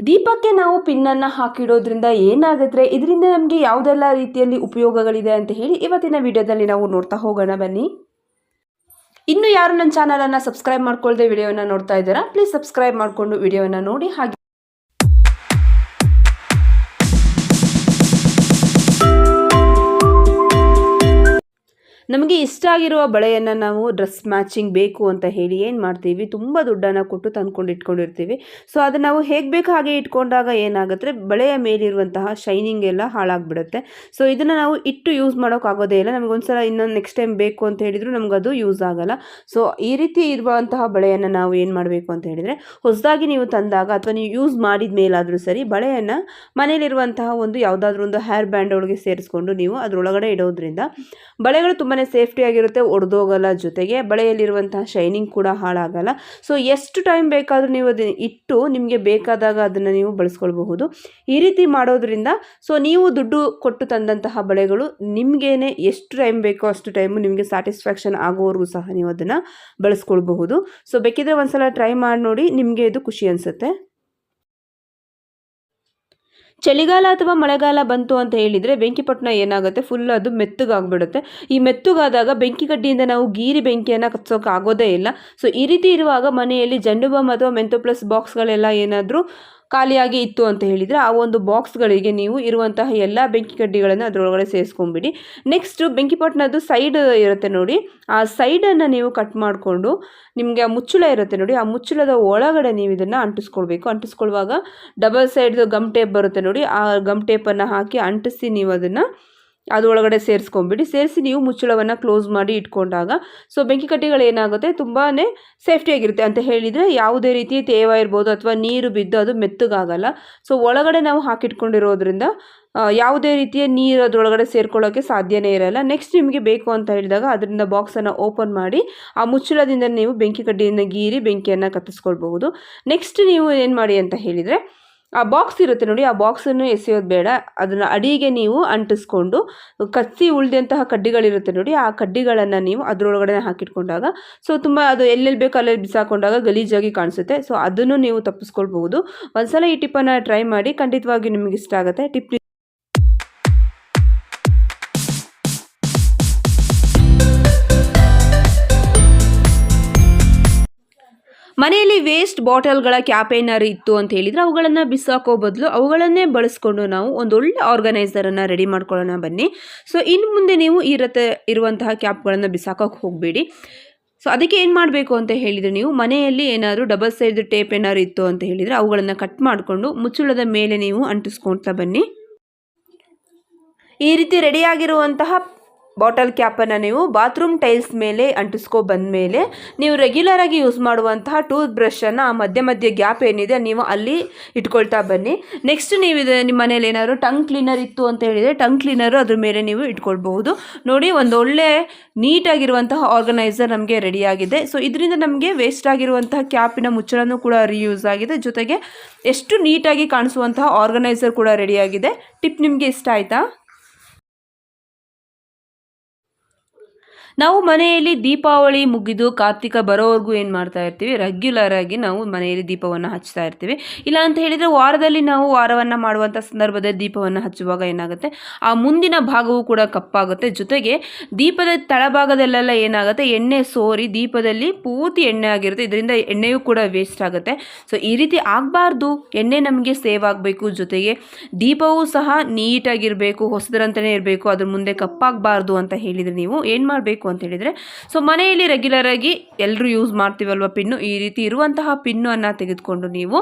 ದೀಪಕ್ಕೆ ನಾವು ಪಿನ್ನನ್ನು ಹಾಕಿಡೋದ್ರಿಂದ ಏನಾಗುತ್ತೆ? ಇದರಿಂದ ನಮಗೆ ಯಾವುದೆಲ್ಲ ರೀತಿಯಲ್ಲಿ ಉಪಯೋಗಗಳಿದೆ ಅಂತ ಹೇಳಿ ಇವತ್ತಿನ ವಿಡಿಯೋದಲ್ಲಿ ನಾವು ನೋಡ್ತಾ ಹೋಗೋಣ ಬನ್ನಿ. ಇನ್ನು ಯಾರು ನನ್ನ ಚಾನಲನ್ನು ಸಬ್ಸ್ಕ್ರೈಬ್ ಮಾಡ್ಕೊಳ್ಳದೆ ವಿಡಿಯೋನ ನೋಡ್ತಾ ಇದ್ದಾರಾ ಪ್ಲೀಸ್ ಸಬ್ಸ್ಕ್ರೈಬ್ ಮಾಡಿಕೊಂಡು ವಿಡಿಯೋನ ನೋಡಿ. ಹಾಗೆ ನಮಗೆ ಇಷ್ಟ ಆಗಿರುವ ಬಳೆಯನ್ನು ನಾವು ಡ್ರೆಸ್ ಮ್ಯಾಚಿಂಗ್ ಬೇಕು ಅಂತ ಹೇಳಿ ಏನು ಮಾಡ್ತೀವಿ? ತುಂಬ ದುಡ್ಡನ್ನು ಕೊಟ್ಟು ತಂದ್ಕೊಂಡು ಇಟ್ಕೊಂಡಿರ್ತೀವಿ. ಸೊ ಅದನ್ನು ನಾವು ಹೇಗೆ ಬೇಕು ಹಾಗೆ ಇಟ್ಕೊಂಡಾಗ ಏನಾಗುತ್ತೆ? ಬಳೆಯ ಮೇಲಿರುವಂತಹ ಶೈನಿಂಗ್ ಎಲ್ಲ ಹಾಳಾಗ್ಬಿಡುತ್ತೆ. ಸೊ ಇದನ್ನು ನಾವು ಇಟ್ಟು ಯೂಸ್ ಮಾಡೋಕ್ಕಾಗೋದೇ ಇಲ್ಲ. ನಮಗೆ ಒಂದ್ಸಲ ಇನ್ನೊಂದು ನೆಕ್ಸ್ಟ್ ಟೈಮ್ ಬೇಕು ಅಂತ ಹೇಳಿದ್ರು ನಮ್ಗೆ ಅದು ಯೂಸ್ ಆಗಲ್ಲ. ಸೊ ಈ ರೀತಿ ಇರುವಂತಹ ಬಳೆಯನ್ನು ನಾವು ಏನು ಮಾಡಬೇಕು ಅಂತ ಹೇಳಿದರೆ, ಹೊಸದಾಗಿ ನೀವು ತಂದಾಗ ಅಥವಾ ನೀವು ಯೂಸ್ ಮಾಡಿದ ಮೇಲಾದರೂ ಸರಿ ಬಳೆಯನ್ನು ಮನೇಲಿರುವಂತಹ ಒಂದು ಯಾವುದಾದ್ರೂ ಒಂದು ಹೇರ್ ಬ್ಯಾಂಡ್ ಒಳಗೆ ಸೇರಿಸ್ಕೊಂಡು ನೀವು ಅದರೊಳಗಡೆ ಇಡೋದ್ರಿಂದ ಬಳೆಗಳು ತುಂಬಾ ಸೇಫ್ಟಿ ಆಗಿರುತ್ತೆ, ಒಡೆದೋಗಲ್ಲ ಜೊತೆಗೆ. ಬಳೆಯಲ್ಲಿರುವಂತಹ ಶೈನಿಂಗ್ ಕೂಡ ಹಾಳಾಗಲ್ಲ. ಸೊ ಎಷ್ಟು ಟೈಮ್ ಬೇಕಾದರೂ ನೀವು ಅದನ್ನು ಇಟ್ಟು ನಿಮಗೆ ಬೇಕಾದಾಗ ಅದನ್ನು ನೀವು ಬಳಸ್ಕೊಳ್ಬಹುದು. ಈ ರೀತಿ ಮಾಡೋದ್ರಿಂದ ಸೊ ನೀವು ದುಡ್ಡು ಕೊಟ್ಟು ತಂದಂತಹ ಬಳೆಗಳು ನಿಮಗೇನೆ ಎಷ್ಟು ಟೈಮ್ ಬೇಕೋ ಅಷ್ಟು ಟೈಮು ನಿಮಗೆ ಸ್ಯಾಟಿಸ್ಫ್ಯಾಕ್ಷನ್ ಆಗೋವರೆಗೂ ಸಹ ನೀವು ಅದನ್ನು ಬಳಸ್ಕೊಳ್ಬಹುದು. ಸೊ ಬೇಕಿದ್ರೆ ಒಂದ್ಸಲ ಟ್ರೈ ಮಾಡಿ ನೋಡಿ, ನಿಮಗೆ ಇದು ಖುಷಿ ಅನಿಸುತ್ತೆ. ಚಳಿಗಾಲ ಅಥವಾ ಮಳೆಗಾಲ ಬಂತು ಅಂತ ಹೇಳಿದರೆ ಬೆಂಕಿಪಟ್ಟಣ ಏನಾಗುತ್ತೆ? ಫುಲ್ ಅದು ಮೆತ್ತಗಾಗ್ಬಿಡುತ್ತೆ. ಈ ಮೆತ್ತಗಾದಾಗ ಬೆಂಕಿ ಕಡ್ಡಿಯಿಂದ ನಾವು ಗೀರಿ ಬೆಂಕಿಯನ್ನು ಕತ್ಸೋಕೆ ಆಗೋದೇ ಇಲ್ಲ. ಸೊ ಈ ರೀತಿ ಇರುವಾಗ ಮನೆಯಲ್ಲಿ ಜಂಡು ಅಥವಾ ಮೆಂತೋ ಪ್ಲಸ್ ಬಾಕ್ಸ್ಗಳೆಲ್ಲ ಏನಾದರೂ ಖಾಲಿಯಾಗಿ ಇತ್ತು ಅಂತ ಹೇಳಿದರೆ ಆ ಒಂದು ಬಾಕ್ಸ್ಗಳಿಗೆ ನೀವು ಇರುವಂತಹ ಎಲ್ಲ ಬೆಂಕಿ ಕಡ್ಡಿಗಳನ್ನು ಅದರೊಳಗಡೆ ಸೇರಿಸ್ಕೊಂಬಿಡಿ. ನೆಕ್ಸ್ಟು ಬೆಂಕಿಪಟ್ಟಣದ್ದು ಸೈಡ್ ಇರುತ್ತೆ ನೋಡಿ. ಆ ಸೈಡನ್ನು ನೀವು ಕಟ್ ಮಾಡಿಕೊಂಡು ನಿಮಗೆ ಆ ಮುಚ್ಚುಳ ಇರುತ್ತೆ ನೋಡಿ. ಆ ಮುಚ್ಚುಳದ ಒಳಗಡೆ ನೀವು ಇದನ್ನು ಅಂಟಿಸ್ಕೊಳ್ಬೇಕು. ಅಂಟಿಸ್ಕೊಳ್ಳುವಾಗ ಡಬಲ್ ಸೈಡ್ದು ಗಮ್ ಟೇಪ್ ಬರುತ್ತೆ ನೋಡಿ. ಆ ಗಮ್ ಟೇಪನ್ನು ಹಾಕಿ ಅಂಟಿಸಿ ನೀವು ಅದನ್ನು ಅದರೊಳಗಡೆ ಸೇರಿಸ್ಕೊಂಬಿಡಿ. ಸೇರಿಸಿ ನೀವು ಮುಚ್ಚಳವನ್ನು ಕ್ಲೋಸ್ ಮಾಡಿ ಇಟ್ಕೊಂಡಾಗ ಸೊ ಬೆಂಕಿ ಕಟ್ಟಿಗಳು ಏನಾಗುತ್ತೆ? ತುಂಬಾ ಸೇಫ್ಟಿಯಾಗಿರುತ್ತೆ ಅಂತ ಹೇಳಿದರೆ ಯಾವುದೇ ರೀತಿ ತೇವ ಇರ್ಬೋದು ಅಥವಾ ನೀರು ಬಿದ್ದು ಅದು ಮೆತ್ತಗಾಗಲ್ಲ. ಸೊ ಒಳಗಡೆ ನಾವು ಹಾಕಿಟ್ಕೊಂಡಿರೋದ್ರಿಂದ ಯಾವುದೇ ರೀತಿಯ ನೀರು ಅದರೊಳಗಡೆ ಸೇರ್ಕೊಳ್ಳೋಕ್ಕೆ ಸಾಧ್ಯನೇ ಇರಲ್ಲ. ನೆಕ್ಸ್ಟ್ ನಿಮಗೆ ಬೇಕು ಅಂತ ಹೇಳಿದಾಗ ಅದರಿಂದ ಬಾಕ್ಸನ್ನು ಓಪನ್ ಮಾಡಿ, ಆ ಮುಚ್ಚಳದಿಂದ ನೀವು ಬೆಂಕಿ ಕಡ್ಡಿಯನ್ನು ಗೀರಿ ಬೆಂಕಿಯನ್ನು ಕತ್ತಿಸ್ಕೊಳ್ಬಹುದು ನೆಕ್ಸ್ಟ್ ನೀವು ಏನು ಮಾಡಿ ಅಂತ ಹೇಳಿದರೆ ಆ ಬಾಕ್ಸ್ ಇರುತ್ತೆ ನೋಡಿ, ಆ ಬಾಕ್ಸನ್ನು ಎಸೆಯೋದು ಬೇಡ. ಅದನ್ನು ಅಡಿಗೆ ನೀವು ಅಂಟಿಸ್ಕೊಂಡು, ಕತ್ತಿ ಉಳಿದಂತಹ ಕಡ್ಡಿಗಳಿರುತ್ತೆ ನೋಡಿ, ಆ ಕಡ್ಡಿಗಳನ್ನು ನೀವು ಅದರೊಳಗಡೆ ಹಾಕಿಟ್ಕೊಂಡಾಗ ಸೊ ತುಂಬ ಅದು ಎಲ್ಲೆಲ್ಲಿ ಬೇಕೋ ಅಲ್ಲೆಲ್ಲಿ ಬಿಸಾಕೊಂಡಾಗ ಗಲೀಜಾಗಿ ಕಾಣಿಸುತ್ತೆ. ಸೊ ಅದನ್ನು ನೀವು ತಪ್ಪಿಸ್ಕೊಳ್ಬಹುದು. ಒಂದ್ಸಲ ಈ ಟಿಪ್ಪನ್ನು ಟ್ರೈ ಮಾಡಿ ಖಂಡಿತವಾಗಿ ನಿಮಗೆ ಇಷ್ಟ ಆಗುತ್ತೆ. ಟಿಪ್ ಮನೆಯಲ್ಲಿ ವೇಸ್ಟ್ ಬಾಟಲ್ಗಳ ಕ್ಯಾಪ್ ಏನಾದ್ರು ಇತ್ತು ಅಂತ ಹೇಳಿದರೆ ಅವುಗಳನ್ನು ಬಿಸಾಕೋ ಬದಲು ಅವುಗಳನ್ನೇ ಬಳಸ್ಕೊಂಡು ನಾವು ಒಂದು ಒಳ್ಳೆ ಆರ್ಗನೈಸರನ್ನು ರೆಡಿ ಮಾಡ್ಕೊಳ್ಳೋಣ ಬನ್ನಿ. ಸೊ ಇನ್ನು ಮುಂದೆ ನೀವು ಇರತ್ತೆ ಇರುವಂತಹ ಕ್ಯಾಪ್ಗಳನ್ನು ಬಿಸಾಕೋಕೆ ಹೋಗಬೇಡಿ. ಸೊ ಅದಕ್ಕೆ ಏನು ಮಾಡಬೇಕು ಅಂತ ಹೇಳಿದರೆ ನೀವು ಮನೆಯಲ್ಲಿ ಏನಾದರೂ ಡಬಲ್ ಸೈಜ್ ಟೇಪ್ ಏನಾದ್ರು ಇತ್ತು ಅಂತ ಹೇಳಿದರೆ ಅವುಗಳನ್ನು ಕಟ್ ಮಾಡಿಕೊಂಡು ಮುಚ್ಚುಳದ ಮೇಲೆ ನೀವು ಅಂಟಿಸ್ಕೊಳ್ತಾ ಬನ್ನಿ. ಈ ರೀತಿ ರೆಡಿಯಾಗಿರುವಂತಹ ಬಾಟಲ್ ಕ್ಯಾಪನ್ನು ನೀವು ಬಾತ್ರೂಮ್ ಟೈಲ್ಸ್ ಮೇಲೆ ಅಂಟಿಸ್ಕೊ ಬಂದಮೇಲೆ ನೀವು ರೆಗ್ಯುಲರಾಗಿ ಯೂಸ್ ಮಾಡುವಂತಹ ಟೂತ್ ಬ್ರಷನ್ನು ಆ ಮಧ್ಯ ಮಧ್ಯೆ ಗ್ಯಾಪ್ ಏನಿದೆ ನೀವು ಅಲ್ಲಿ ಇಟ್ಕೊಳ್ತಾ ಬನ್ನಿ. ನೆಕ್ಸ್ಟ್ ನೀವು ಇದು ನಿಮ್ಮ ಮನೇಲಿ ಏನಾದರೂ ಟಂಗ್ ಕ್ಲೀನರ್ ಇತ್ತು ಅಂತ ಹೇಳಿದರೆ ಟಂಗ್ ಕ್ಲೀನರು ಅದ್ರ ಮೇಲೆ ನೀವು ಇಟ್ಕೊಳ್ಬಹುದು. ನೋಡಿ, ಒಂದು ಒಳ್ಳೆ ನೀಟಾಗಿರುವಂತಹ ಆರ್ಗನೈಸರ್ ನಮಗೆ ರೆಡಿಯಾಗಿದೆ ಸೊ ಇದರಿಂದ ನಮಗೆ ವೇಸ್ಟ್ ಆಗಿರುವಂತಹ ಕ್ಯಾಪಿನ ಮುಚ್ಚಳನೂ ಕೂಡ ರೀಯೂಸ್ ಆಗಿದೆ. ಜೊತೆಗೆ ಎಷ್ಟು ನೀಟಾಗಿ ಕಾಣಿಸುವಂತಹ ಆರ್ಗನೈಸರ್ ಕೂಡ ರೆಡಿಯಾಗಿದೆ ಟಿಪ್ ನಿಮಗೆ ಇಷ್ಟ ಆಯಿತಾ? ನಾವು ಮನೆಯಲ್ಲಿ ದೀಪಾವಳಿ ಮುಗಿದು ಕಾರ್ತಿಕ ಬರೋವರೆಗೂ ಏನು ಮಾಡ್ತಾ ಇರ್ತೀವಿ? ರೆಗ್ಯುಲರ್ ಆಗಿ ನಾವು ಮನೆಯಲ್ಲಿ ದೀಪವನ್ನು ಹಚ್ತಾ ಇರ್ತೀವಿ. ಇಲ್ಲ ಅಂತ ಹೇಳಿದರೆ ವಾರದಲ್ಲಿ ನಾವು ವಾರವನ್ನು ಮಾಡುವಂಥ ಸಂದರ್ಭದಲ್ಲಿ ದೀಪವನ್ನು ಹಚ್ಚುವಾಗ ಏನಾಗುತ್ತೆ? ಆ ಮುಂದಿನ ಭಾಗವು ಕೂಡ ಕಪ್ಪಾಗುತ್ತೆ. ಜೊತೆಗೆ ದೀಪದ ತಳಭಾಗದಲ್ಲೆಲ್ಲ ಏನಾಗುತ್ತೆ? ಎಣ್ಣೆ ಸೋರಿ ದೀಪದಲ್ಲಿ ಪೂರ್ತಿ ಎಣ್ಣೆ ಆಗಿರುತ್ತೆ. ಇದರಿಂದ ಎಣ್ಣೆಯೂ ಕೂಡ ವೇಸ್ಟ್ ಆಗುತ್ತೆ. ಸೊ ಈ ರೀತಿ ಆಗಬಾರ್ದು. ಎಣ್ಣೆ ನಮಗೆ ಸೇವ್ ಆಗಬೇಕು. ಜೊತೆಗೆ ದೀಪವೂ ಸಹ ನೀಟಾಗಿರಬೇಕು ಹೊಸದರಂತಲೇ ಇರಬೇಕು. ಅದ್ರ ಮುಂದೆ ಕಪ್ಪಾಗಬಾರ್ದು ಅಂತ ಹೇಳಿದರೆ ನೀವು ಏನು ಮಾಡಬೇಕು? ಅಂತ ಹೇಳಿದರೆ ಸೊ ಮನೆಯಲ್ಲಿ ರೆಗ್ಯುಲರ್ ಆಗಿ ಎಲ್ಲರೂ ಯೂಸ್ ಮಾಡ್ತೀವಲ್ವ ಪಿನ್ನು? ಈ ರೀತಿ ಇರುವಂತಹ ಪಿನ್ನನ್ನು ತೆಗೆದುಕೊಂಡು ನೀವು,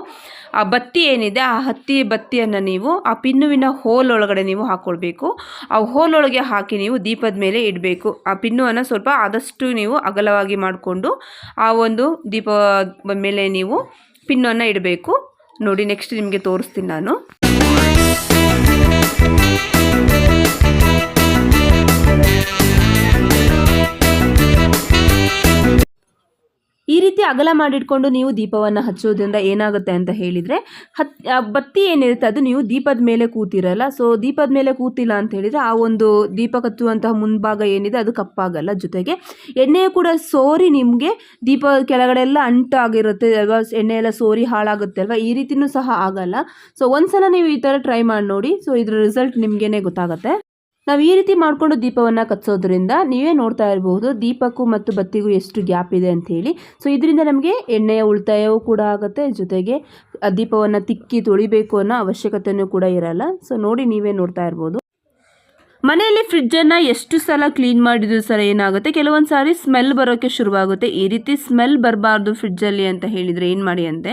ಆ ಬತ್ತಿ ಏನಿದೆ, ಆ ಹತ್ತಿ ಬತ್ತಿಯನ್ನು ನೀವು, ಆ ಪಿನ್ನುವಿನ ಹೋಲ್ ಒಳಗಡೆ ನೀವು ಹಾಕ್ಕೊಳ್ಬೇಕು ಆ ಹೋಲ್ ಒಳಗೆ ಹಾಕಿ ನೀವು ದೀಪದ ಮೇಲೆ ಇಡಬೇಕು. ಆ ಪಿನ್ನುವನ್ನು ಸ್ವಲ್ಪ ಆದಷ್ಟು ನೀವು ಅಗಲವಾಗಿ ಮಾಡಿಕೊಂಡು, ಆ ಒಂದು ದೀಪ ಮೇಲೆ ನೀವು ಪಿನ್ನನ್ನು ಇಡಬೇಕು. ನೋಡಿ ನೆಕ್ಸ್ಟ್ ನಿಮಗೆ ತೋರಿಸ್ತೀನಿ ನಾನು. ರೀತಿ ಅಗಲ ಮಾಡಿಟ್ಕೊಂಡು ನೀವು ದೀಪವನ್ನು ಹಚ್ಚೋದ್ರಿಂದ ಏನಾಗುತ್ತೆ ಅಂತ ಹೇಳಿದರೆ, ಹತ್ ಬತ್ತಿ ಏನಿರುತ್ತೆ ಅದು ನೀವು ದೀಪದ ಮೇಲೆ ಕೂತಿರಲ್ಲ ಸೊ ದೀಪದ ಮೇಲೆ ಕೂತಿಲ್ಲ ಅಂತ ಹೇಳಿದರೆ ಆ ಒಂದು ದೀಪ ಕತ್ತುವಂತಹ ಮುಂಭಾಗ ಏನಿದೆ ಅದು ಕಪ್ಪಾಗಲ್ಲ. ಜೊತೆಗೆ ಎಣ್ಣೆ ಕೂಡ ಸೋರಿ ನಿಮಗೆ ದೀಪ ಕೆಳಗಡೆ ಎಲ್ಲ ಅಂಟಾಗಿರುತ್ತೆ, ಅಲ್ವಾ? ಎಣ್ಣೆ ಎಲ್ಲ ಸೋರಿ ಹಾಳಾಗುತ್ತೆ ಅಲ್ವಾ? ಈ ರೀತಿಯೂ ಸಹ ಆಗಲ್ಲ. ಸೊ ಒಂದ್ಸಲ ನೀವು ಈ ಥರ ಟ್ರೈ ಮಾಡಿ ನೋಡಿ ಸೊ ಇದ್ರ ರಿಸಲ್ಟ್ ನಿಮಗೇನೆ ಗೊತ್ತಾಗುತ್ತೆ. ನಾವು ಈ ರೀತಿ ಮಾಡಿಕೊಂಡು ದೀಪವನ್ನು ಕಚ್ಚೋದ್ರಿಂದ ನೀವೇ ನೋಡ್ತಾ ಇರಬಹುದು ದೀಪಕ್ಕೂ ಮತ್ತು ಬತ್ತಿಗೂ ಎಷ್ಟು ಗ್ಯಾಪ್ ಇದೆ ಅಂತ ಹೇಳಿ. ಸೊ ಇದರಿಂದ ನಮಗೆ ಎಣ್ಣೆಯ ಉಳಿತಾಯವೂ ಕೂಡ ಆಗುತ್ತೆ, ಜೊತೆಗೆ ದೀಪವನ್ನು ತಿಕ್ಕಿ ತೊಳಿಬೇಕು ಅನ್ನೋ ಅವಶ್ಯಕತೆಯೂ ಕೂಡ ಇರಲ್ಲ. ಸೊ ನೋಡಿ ನೀವೇ ನೋಡ್ತಾ ಇರ್ಬೋದು. ಮನೆಯಲ್ಲಿ ಫ್ರಿಜ್ಜನ್ನು ಎಷ್ಟು ಸಲ ಕ್ಲೀನ್ ಮಾಡಿದ್ರು ಸಲ ಏನಾಗುತ್ತೆ? ಕೆಲವೊಂದು ಸಾರಿ ಸ್ಮೆಲ್ ಬರೋಕ್ಕೆ ಶುರುವಾಗುತ್ತೆ. ಈ ರೀತಿ ಸ್ಮೆಲ್ ಬರಬಾರ್ದು ಫ್ರಿಜ್ಜಲ್ಲಿ ಅಂತ ಹೇಳಿದರೆ ಏನು ಮಾಡಿ ಅಂತೆ?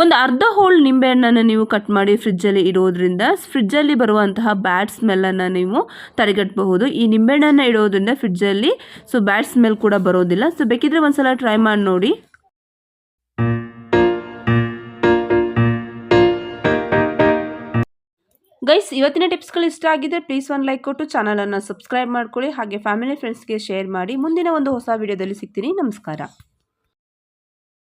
ಒಂದು ಅರ್ಧ ಹೋಲ್ ನಿಂಬೆಹಣ್ಣನ್ನು ನೀವು ಕಟ್ ಮಾಡಿ ಫ್ರಿಜ್ಜಲ್ಲಿ ಇಡೋದ್ರಿಂದ ಫ್ರಿಜ್ಜಲ್ಲಿ ಬರುವಂತಹ ಬ್ಯಾಡ್ ಸ್ಮೆಲ್ಲನ್ನು ನೀವು ತಡೆಗಟ್ಟಬಹುದು ಈ ನಿಂಬೆಹಣ್ಣನ್ನು ಇಡೋದ್ರಿಂದ ಫ್ರಿಜ್ಜಲ್ಲಿ ಸೊ ಬ್ಯಾಡ್ ಸ್ಮೆಲ್ ಕೂಡ ಬರೋದಿಲ್ಲ. ಸೊ ಬೇಕಿದ್ರೆ ಒಂದ್ಸಲ ಟ್ರೈ ಮಾಡಿ ನೋಡಿ. ಗೈಸ್ ಇವತ್ತಿನ ಟಿಪ್ಸ್ಗಳು ಇಷ್ಟ ಆಗಿದ್ರೆ ಪ್ಲೀಸ್ ಒಂದು ಲೈಕ್ ಕೊಟ್ಟು ಚಾನಲನ್ನು ಸಬ್ಸ್ಕ್ರೈಬ್ ಮಾಡ್ಕೊಳ್ಳಿ, ಹಾಗೆ ಫ್ಯಾಮಿಲಿ ಫ್ರೆಂಡ್ಸ್ಗೆ ಶೇರ್ ಮಾಡಿ. ಮುಂದಿನ ಒಂದು ಹೊಸ ವಿಡಿಯೋದಲ್ಲಿ ಸಿಗ್ತೀನಿ. ನಮಸ್ಕಾರ.